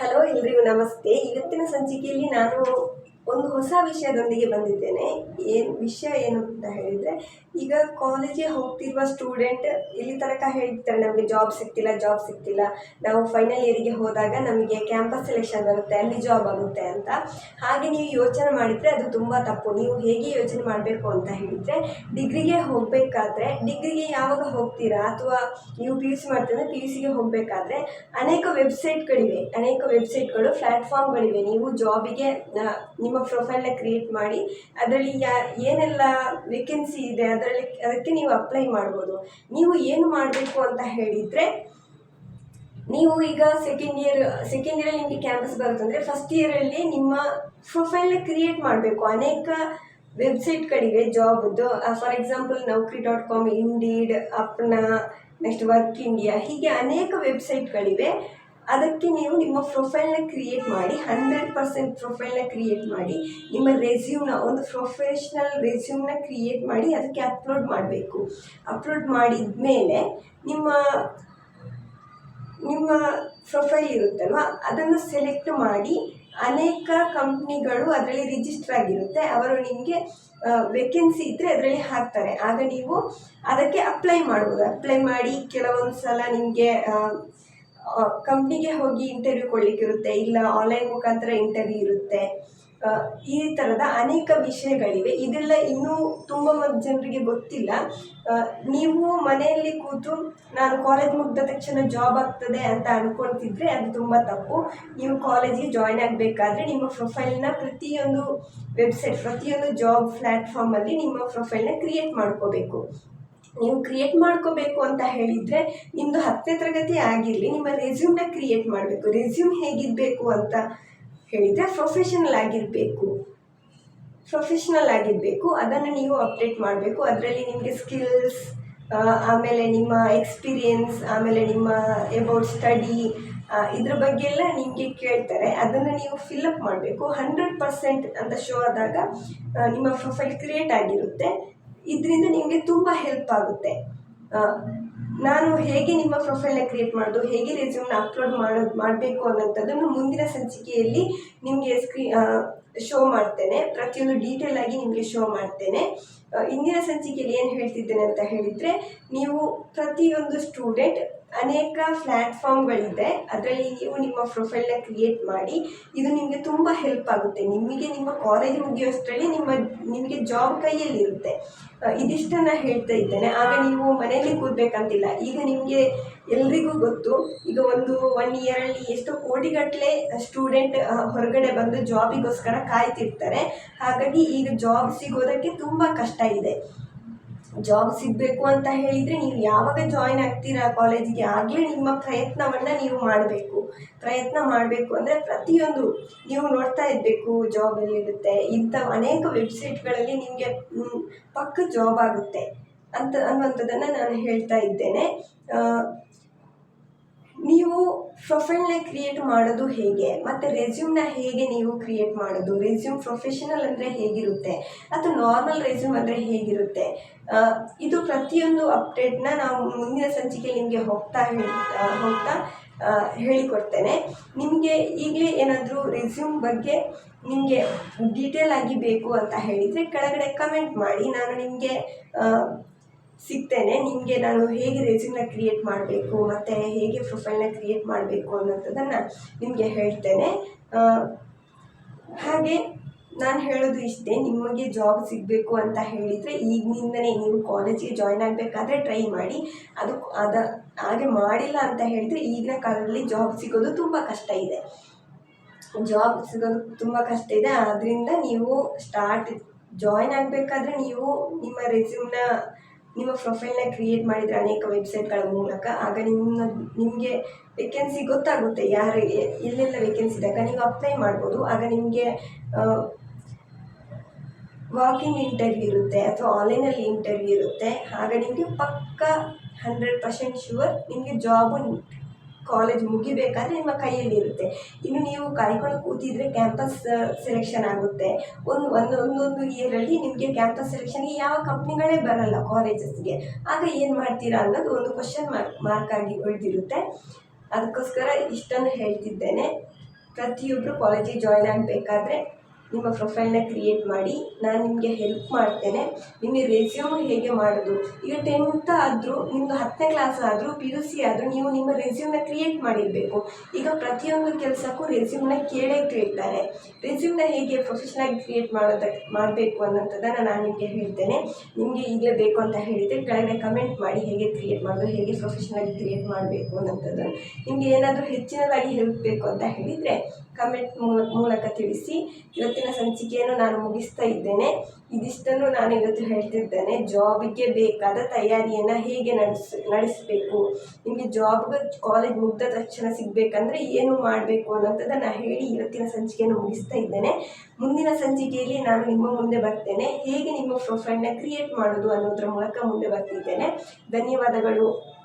Hello ಎಲ್ರಿಗೂ ನಮಸ್ತೆ. ಇವತ್ತಿನ ಸಂಚಿಕೆಯಲ್ಲಿ ನಾನು ಒಂದು ಹೊಸ ವಿಷಯದೊಂದಿಗೆ ಬಂದಿದ್ದೇನೆ. ಏನು ವಿಷಯ ಏನು ಅಂತ ಹೇಳಿದರೆ ಈಗ ಕಾಲೇಜಿಗೆ ಹೋಗ್ತಿರುವ ಸ್ಟೂಡೆಂಟ್ ಇಲ್ಲಿ ತನಕ ಹೇಳ್ತಾರೆ, ನಮಗೆ ಜಾಬ್ ಸಿಗ್ತಿಲ್ಲ ಜಾಬ್ ಸಿಗ್ತಿಲ್ಲ ನಾವು ಫೈನಲ್ ಇಯರಿಗೆ ಹೋದಾಗ ನಮಗೆ ಕ್ಯಾಂಪಸ್ ಸೆಲೆಕ್ಷನ್ ಬರುತ್ತೆ, ಅಲ್ಲಿ ಜಾಬ್ ಆಗುತ್ತೆ ಅಂತ. ಹಾಗೆ ನೀವು ಯೋಚನೆ ಮಾಡಿದರೆ ಅದು ತುಂಬ ತಪ್ಪು. ನೀವು ಹೇಗೆ ಯೋಚನೆ ಮಾಡಬೇಕು ಅಂತ ಹೇಳಿದರೆ ಡಿಗ್ರಿಗೆ ಹೋಗಬೇಕಾದ್ರೆ ಡಿಗ್ರಿಗೆ ಯಾವಾಗ ಹೋಗ್ತೀರಾ ಅಥವಾ ನೀವು ಪಿ ಯು ಸಿ ಮಾಡ್ತೀರಾ ಪಿ ಯು ಸಿಗೆ ಹೋಗಬೇಕಾದ್ರೆ ಅನೇಕ ವೆಬ್ಸೈಟ್ಗಳಿವೆ ಅನೇಕ ವೆಬ್ಸೈಟ್ಗಳು ಪ್ಲ್ಯಾಟ್ಫಾರ್ಮ್ಗಳಿವೆ ನೀವು ಜಾಬಿಗೆ ನಿಮ್ಮ ಪ್ರೊಫೈಲ್ನ ಕ್ರಿಯೇಟ್ ಮಾಡಿ, ಅದರಲ್ಲಿ ಯಾ, ಏನೆಲ್ಲ ವೇಕೆನ್ಸಿ ಇದೆ ಅದರಲ್ಲಿ ಅದಕ್ಕೆ ನೀವು ಅಪ್ಲೈ ಮಾಡ್ಬೋದು. ನೀವು ಏನು ಮಾಡಬೇಕು ಅಂತ ಹೇಳಿದರೆ, ನೀವು ಈಗ ಸೆಕೆಂಡ್ ಇಯರ್ ಸೆಕೆಂಡ್ ಇಯರಲ್ಲಿ ನಿಮಗೆ ಕ್ಯಾಂಪಸ್ ಬರುತ್ತಂದರೆ ಫಸ್ಟ್ ಇಯರಲ್ಲಿ ನಿಮ್ಮ ಪ್ರೊಫೈಲ್ ಕ್ರಿಯೇಟ್ ಮಾಡಬೇಕು. ಅನೇಕ ವೆಬ್ಸೈಟ್ಗಳಿವೆ ಜಾಬ್ದು for example Naukri dot com Indeed Apna next work India ಹೀಗೆ ಅನೇಕ ವೆಬ್ಸೈಟ್ಗಳಿವೆ ಅದಕ್ಕೆ ನೀವು ನಿಮ್ಮ ಪ್ರೊಫೈಲ್ನ ಕ್ರಿಯೇಟ್ ಮಾಡಿ ಹಂಡ್ರೆಡ್ ಪರ್ಸೆಂಟ್ ಪ್ರೊಫೈಲ್ನ ಕ್ರಿಯೇಟ್ ಮಾಡಿ, ನಿಮ್ಮ ರೆಸ್ಯೂಮ್ನ ಒಂದು ಪ್ರೊಫೆಷ್ನಲ್ ರೆಸ್ಯೂಮ್ನ ಕ್ರಿಯೇಟ್ ಮಾಡಿ ಅದಕ್ಕೆ ಅಪ್ಲೋಡ್ ಮಾಡಬೇಕು. ಅಪ್ಲೋಡ್ ಮಾಡಿದ ಮೇಲೆ ನಿಮ್ಮ ನಿಮ್ಮ ಪ್ರೊಫೈಲ್ ಇರುತ್ತಲ್ವ, ಅದನ್ನು ಸೆಲೆಕ್ಟ್ ಮಾಡಿ ಅನೇಕ ಕಂಪ್ನಿಗಳು ಅದರಲ್ಲಿ ರಿಜಿಸ್ಟರ್ ಆಗಿರುತ್ತೆ. ಅವರು ನಿಮಗೆ ವೇಕೆನ್ಸಿ ಇದ್ದರೆ ಅದರಲ್ಲಿ ಹಾಕ್ತಾರೆ. ಆಗ ನೀವು ಅದಕ್ಕೆ ಅಪ್ಲೈ ಮಾಡ್ಬೋದು. ಅಪ್ಲೈ ಮಾಡಿ ಕೆಲವೊಂದು ಸಲ ನಿಮಗೆ ಕಂಪ್ನಿಗೆ ಹೋಗಿ ಇಂಟರ್ವ್ಯೂ ಕೊಡಲಿಕ್ಕಿರುತ್ತೆ, ಇಲ್ಲ ಆನ್ಲೈನ್ ಮುಖಾಂತರ ಇಂಟರ್ವ್ಯೂ ಇರುತ್ತೆ. ಈ ಥರದ ಅನೇಕ ವಿಷಯಗಳಿವೆ. ಇದೆಲ್ಲ ಇನ್ನೂ ತುಂಬ ಜನರಿಗೆ ಗೊತ್ತಿಲ್ಲ. ನೀವು ಮನೆಯಲ್ಲಿ ಕೂತು ನಾನು ಕಾಲೇಜ್ ಮುಗಿದ ತಕ್ಷಣ ಜಾಬ್ ಆಗ್ತದೆ ಅಂತ ಅಂದ್ಕೊಳ್ತಿದ್ರೆ ಅದು ತುಂಬ ತಪ್ಪು. ನೀವು ಕಾಲೇಜಿಗೆ ಜಾಯ್ನ್ ಆಗಬೇಕಾದ್ರೆ ನಿಮ್ಮ ಪ್ರೊಫೈಲ್ನ ಪ್ರತಿಯೊಂದು ವೆಬ್ಸೈಟ್ ಪ್ರತಿಯೊಂದು ಜಾಬ್ ಪ್ಲ್ಯಾಟ್ಫಾರ್ಮಲ್ಲಿ ನಿಮ್ಮ ಪ್ರೊಫೈಲ್ನ ಕ್ರಿಯೇಟ್ ಮಾಡ್ಕೋಬೇಕು. ನೀವು ಕ್ರಿಯೇಟ್ ಮಾಡ್ಕೋಬೇಕು ಅಂತ ಹೇಳಿದರೆ ನಿಮ್ಮದು ಹತ್ತನೇ ತರಗತಿ ಆಗಿರಲಿ, ನಿಮ್ಮ ರೆಸ್ಯೂಮ್ನ ಕ್ರಿಯೇಟ್ ಮಾಡಬೇಕು. ರೆಸ್ಯೂಮ್ ಹೇಗಿರಬೇಕು ಅಂತ ಹೇಳಿದರೆ ಪ್ರೊಫೆಷನಲ್ ಆಗಿರಬೇಕು. ಪ್ರೊಫೆಷ್ನಲ್ ಆಗಿರಬೇಕು. ಅದನ್ನು ನೀವು ಅಪ್ಡೇಟ್ ಮಾಡಬೇಕು. ಅದರಲ್ಲಿ ನಿಮಗೆ ಸ್ಕಿಲ್ಸ್ ಆಮೇಲೆ ನಿಮ್ಮ ಎಕ್ಸ್ಪೀರಿಯನ್ಸ್ ಆಮೇಲೆ ನಿಮ್ಮ ಎಬೌಟ್ ಸ್ಟಡಿ ಇದ್ರ ಬಗ್ಗೆ ಎಲ್ಲ ನಿಮಗೆ ಕೇಳ್ತಾರೆ. ಅದನ್ನು ನೀವು ಫಿಲಪ್ ಮಾಡಬೇಕು. ಹಂಡ್ರೆಡ್ ಪರ್ಸೆಂಟ್ ಅಂತ ಶೋ ಆದಾಗ ನಿಮ್ಮ ಪ್ರೊಫೈಲ್ ಕ್ರಿಯೇಟ್ ಆಗಿರುತ್ತೆ. ಇದರಿಂದ ನಿಮಗೆ ತುಂಬ ಹೆಲ್ಪ್ ಆಗುತ್ತೆ. ನಾನು ಹೇಗೆ ನಿಮ್ಮ ಪ್ರೊಫೈಲ್ನ ಕ್ರಿಯೇಟ್ ಮಾಡೋದು, ಹೇಗೆ ರೆಸ್ಯೂಮ್ನ ಅಪ್ಲೋಡ್ ಮಾಡೋದು ಮಾಡಬೇಕು ಅನ್ನೋಂಥದ್ದನ್ನು ಮುಂದಿನ ಸಂಚಿಕೆಯಲ್ಲಿ ನಿಮಗೆ ಸ್ಕ್ರೀ ಶೋ ಮಾಡ್ತೇನೆ. ಪ್ರತಿಯೊಂದು ಡೀಟೇಲ್ ಆಗಿ ನಿಮಗೆ ಶೋ ಮಾಡ್ತೇನೆ. ಇಂದಿನ ಸಂಚಿಕೆಯಲ್ಲಿ ಏನು ಹೇಳ್ತಿದ್ದೇನೆ ಅಂತ ಹೇಳಿದರೆ, ನೀವು ಪ್ರತಿಯೊಂದು ಸ್ಟೂಡೆಂಟ್ ಅನೇಕ ಪ್ಲ್ಯಾಟ್ಫಾರ್ಮ್ಗಳಿದೆ ಅದರಲ್ಲಿ ನೀವು ನಿಮ್ಮ ಪ್ರೊಫೈಲ್ನ ಕ್ರಿಯೇಟ್ ಮಾಡಿ, ಇದು ನಿಮಗೆ ತುಂಬ ಹೆಲ್ಪ್ ಆಗುತ್ತೆ. ನಿಮಗೆ ನಿಮ್ಮ ಕಾಲೇಜ್ ಮುಗಿಯೋಷ್ಟರಲ್ಲಿ ನಿಮ್ಮ, ನಿಮಗೆ ಜಾಬ್ ಕೈಯಲ್ಲಿರುತ್ತೆ. ಇದಿಷ್ಟನ್ನು ಹೇಳ್ತಾ ಇದ್ದೇನೆ. ಆಗ ನೀವು ಮನೆಯಲ್ಲಿ ಕೂರ್ಬೇಕಂತಿಲ್ಲ. ಈಗ ನಿಮಗೆ ಎಲ್ರಿಗೂ ಗೊತ್ತು, ಈಗ ಒಂದು ಒನ್ ಇಯರಲ್ಲಿ ಎಷ್ಟೋ ಕೋಟಿಗಟ್ಟಲೆ ಸ್ಟೂಡೆಂಟ್ ಹೊರಗಡೆ ಬಂದು ಜಾಬಿಗೋಸ್ಕರ ಕಾಯ್ತಿರ್ತಾರೆ. ಹಾಗಾಗಿ ಈಗ ಜಾಬ್ ಸಿಗೋದಕ್ಕೆ ತುಂಬ ಕಷ್ಟ ಇದೆ. ಜಾಬ್ ಸಿಗಬೇಕು ಅಂತ ಹೇಳಿದರೆ ನೀವು ಯಾವಾಗ ಜಾಯ್ನ್ ಆಗ್ತೀರಾ ಕಾಲೇಜಿಗೆ ಆಗಲೇ ನಿಮ್ಮ ಪ್ರಯತ್ನವನ್ನು ನೀವು ಮಾಡಬೇಕು. ಪ್ರಯತ್ನ ಮಾಡಬೇಕು ಅಂದರೆ ಪ್ರತಿಯೊಂದು ನೀವು ನೋಡ್ತಾ ಇರಬೇಕು ಜಾಬ್ ಎಲ್ಲಿರುತ್ತೆ. ಇಂಥ ಅನೇಕ ವೆಬ್ಸೈಟ್ಗಳಲ್ಲಿ ನಿಮಗೆ ಪಕ್ಕ ಜಾಬ್ ಆಗುತ್ತೆ ಅಂತ ಅನ್ನುವಂಥದ್ದನ್ನು ನಾನು ಹೇಳ್ತಾ ಇದ್ದೇನೆ. ನೀವು ಪ್ರೊಫೈಲ್ನ ಕ್ರಿಯೇಟ್ ಮಾಡೋದು ಹೇಗೆ? ಮತ್ತು ರೆಸ್ಯೂಮ್ನ ಹೇಗೆ ನೀವು ಕ್ರಿಯೇಟ್ ಮಾಡೋದು? ರೆಸ್ಯೂಮ್ ಪ್ರೊಫೆಷನಲ್ ಅಂದರೆ ಹೇಗಿರುತ್ತೆ? ಅಥವಾ ನಾರ್ಮಲ್ ರೆಸ್ಯೂಮ್ ಅಂದರೆ ಹೇಗಿರುತ್ತೆ? ಇದು ಪ್ರತಿಯೊಂದು ಅಪ್ಡೇಟ್ನ ನಾವು ಮುಂದಿನ ಸಂಚಿಕೆ ನಿಮಗೆ ಹೋಗ್ತಾ ಹೋಗ್ತಾ ಹೇಳಿಕೊಡ್ತೇನೆ. ನಿಮಗೆ ಈಗಲೇ ಏನಾದರೂ ರೆಸ್ಯೂಮ್ ಬಗ್ಗೆ ನಿಮಗೆ ಡೀಟೇಲ್ ಆಗಿ ಬೇಕು ಅಂತ ಹೇಳಿದರೆ ಕೆಳಗಡೆ ಕಮೆಂಟ್ ಮಾಡಿ. ನಾನು ನಿಮಗೆ ಸಿಗ್ತೇನೆ. ನಿಮಗೆ ನಾನು ಹೇಗೆ ರೆಸ್ಯೂಮ್ನ ಕ್ರಿಯೇಟ್ ಮಾಡಬೇಕು, ಮತ್ತು ಹೇಗೆ ಪ್ರೊಫೈಲ್ನ ಕ್ರಿಯೇಟ್ ಮಾಡಬೇಕು ಅನ್ನೋಂಥದ್ದನ್ನು ನಿಮಗೆ ಹೇಳ್ತೇನೆ. ಹಾಗೆ ನಾನು ಹೇಳೋದು ಇಷ್ಟೇ, ನಿಮಗೆ ಜಾಬ್ ಸಿಗಬೇಕು ಅಂತ ಹೇಳಿದರೆ ಈಗಿನಿಂದನೇ ನೀವು ಕಾಲೇಜಿಗೆ ಜಾಯ್ನ್ ಆಗಬೇಕಾದ್ರೆ ಟ್ರೈ ಮಾಡಿ. ಅದು ಅದ, ಹಾಗೆ ಮಾಡಿಲ್ಲ ಅಂತ ಹೇಳಿದರೆ ಈಗಿನ ಕಾಲದಲ್ಲಿ ಜಾಬ್ ಸಿಗೋದು ತುಂಬ ಕಷ್ಟ ಇದೆ. ಜಾಬ್ ಸಿಗೋದು ತುಂಬ ಕಷ್ಟ ಇದೆ. ಆದ್ದರಿಂದ ನೀವು ಸ್ಟಾರ್ಟ್ ಜಾಯ್ನ್ ಆಗಬೇಕಾದ್ರೆ ನೀವು ನಿಮ್ಮ ರೆಸ್ಯೂಮ್ನ ನಿಮ್ಮ ಪ್ರೊಫೈಲ್ನ ಕ್ರಿಯೇಟ್ ಮಾಡಿದರೆ ಅನೇಕ ವೆಬ್ಸೈಟ್ಗಳ ಮೂಲಕ. ಆಗ ನಿಮ್ಮ, ನಿಮಗೆ ವೇಕೆನ್ಸಿ ಗೊತ್ತಾಗುತ್ತೆ ಯಾರು ಎಲ್ಲೆಲ್ಲ ವೇಕೆನ್ಸಿ ಇದೆ. ಆಗ ನೀವು ಅಪ್ಲೈ ಮಾಡ್ಬೋದು. ಆಗ ನಿಮಗೆ ವಾಕಿಂಗ್ ಇಂಟರ್ವ್ಯೂ ಇರುತ್ತೆ ಅಥವಾ ಆನ್ಲೈನಲ್ಲಿ ಇಂಟರ್ವ್ಯೂ ಇರುತ್ತೆ. ಆಗ ನಿಮಗೆ ಪಕ್ಕ ಹಂಡ್ರೆಡ್ ಪರ್ಸೆಂಟ್ ಶ್ಯೂರ್ ನಿಮಗೆ ಜಾಬು ಕಾಲೇಜ್ ಮುಗಿಬೇಕಾದ್ರೆ ನಿಮ್ಮ ಕೈಯಲ್ಲಿ ಇರುತ್ತೆ. ಇನ್ನು ನೀವು ಕಾಯ್ಕೊಂಡು ಕೂತಿದ್ರೆ ಕ್ಯಾಂಪಸ್ ಸೆಲೆಕ್ಷನ್ ಆಗುತ್ತೆ. ಒಂದು ಒಂದು, ಒಂದೊಂದು ಇಯರಲ್ಲಿ ನಿಮಗೆ ಕ್ಯಾಂಪಸ್ ಸೆಲೆಕ್ಷನ್ಗೆ ಯಾವ ಕಂಪ್ನಿಗಳೇ ಬರಲ್ಲ ಕಾಲೇಜಸ್ಗೆ ಆಗ ಏನು ಮಾಡ್ತೀರಾ ಅನ್ನೋದು ಒಂದು ಕ್ವಶನ್ ಮಾರ್ಕ್ ಮಾರ್ಕ್ ಆಗಿ ಉಳಿದಿರುತ್ತೆ. ಅದಕ್ಕೋಸ್ಕರ ಇಷ್ಟನ್ನು ಹೇಳ್ತಿದ್ದೇನೆ. ಪ್ರತಿಯೊಬ್ಬರು ಕಾಲೇಜಿಗೆ ಜಾಯ್ನ್ ಆಗಬೇಕಾದ್ರೆ ನಿಮ್ಮ ಪ್ರೊಫೈಲ್ನ ಕ್ರಿಯೇಟ್ ಮಾಡಿ, ನಾನು ನಿಮಗೆ ಹೆಲ್ಪ್ ಮಾಡ್ತೇನೆ. ನಿಮಗೆ ರೆಸ್ಯೂಮ್ ಹೇಗೆ ಮಾಡೋದು? ಈಗ ಟೆಂತ್ ಆದರೂ ನಿಮ್ಮದು ಹತ್ತನೇ ಕ್ಲಾಸ್ ಆದರೂ ಪಿ ಯು ಸಿ ಆದರೂ, ನೀವು ನಿಮ್ಮ ರೆಸ್ಯೂಮ್ನ ಕ್ರಿಯೇಟ್ ಮಾಡಿರಬೇಕು. ಈಗ ಪ್ರತಿಯೊಂದು ಕೆಲಸಕ್ಕೂ ರೆಸ್ಯೂಮ್ನ ಕೇಳೇ ಕೇಳ್ತಾರೆ. ರೆಸ್ಯೂಮ್ನ ಹೇಗೆ ಪ್ರೊಫೆಷನಾಗಿ ಕ್ರಿಯೇಟ್ ಮಾಡೋದ ಮಾಡಬೇಕು ಅನ್ನೋಂಥದ್ದನ್ನು ನಾನು ನಿಮಗೆ ಹೇಳ್ತೇನೆ. ನಿಮಗೆ ಈಗಲೇ ಬೇಕು ಅಂತ ಹೇಳಿದರೆ ಕೆಳಗಡೆ ಕಮೆಂಟ್ ಮಾಡಿ ಹೇಗೆ ಕ್ರಿಯೇಟ್ ಮಾಡೋದು, ಹೇಗೆ ಪ್ರೊಫೆಷನಾಗಿ ಕ್ರಿಯೇಟ್ ಮಾಡಬೇಕು ಅನ್ನೋಂಥದ್ದು. ನಿಮಗೆ ಏನಾದರೂ ಹೆಚ್ಚಿನದಾಗಿ ಹೆಲ್ಪ್ ಬೇಕು ಅಂತ ಹೇಳಿದರೆ ಕಮೆಂಟ್ ಮೂಲಕ ತಿಳಿಸಿ. ಇವತ್ತಿನ ಸಂಚಿಕೆಯನ್ನು ನಾನು ಮುಗಿಸ್ತಾ ಇದ್ದೇನೆ. ಇದಿಷ್ಟನ್ನು ನಾನು ಇವತ್ತು ಹೇಳ್ತಿದ್ದೇನೆ. ಜಾಬಿಗೆ ಬೇಕಾದ ತಯಾರಿಯನ್ನು ಹೇಗೆ ನಡೆಸ್, ನಡೆಸಬೇಕು? ನಿಮಗೆ ಜಾಬ್ಗೆ ಕಾಲೇಜ್ ಮುಗ್ದ ತಕ್ಷಣ ಸಿಗಬೇಕಂದ್ರೆ ಏನು ಮಾಡಬೇಕು ಅನ್ನೋಂಥದ್ದನ್ನು ಹೇಳಿ ಇವತ್ತಿನ ಸಂಚಿಕೆಯನ್ನು ಮುಗಿಸ್ತಾ ಇದ್ದೇನೆ. ಮುಂದಿನ ಸಂಚಿಕೆಯಲ್ಲಿ ನಾನು ನಿಮ್ಮ ಮುಂದೆ ಬರ್ತೇನೆ. ಹೇಗೆ ನಿಮ್ಮ ಪ್ರೊಫೈಲ್ನ ಕ್ರಿಯೇಟ್ ಮಾಡೋದು ಅನ್ನೋದ್ರ ಮೂಲಕ ಮುಂದೆ ಬರ್ತಿದ್ದೇನೆ. ಧನ್ಯವಾದಗಳು.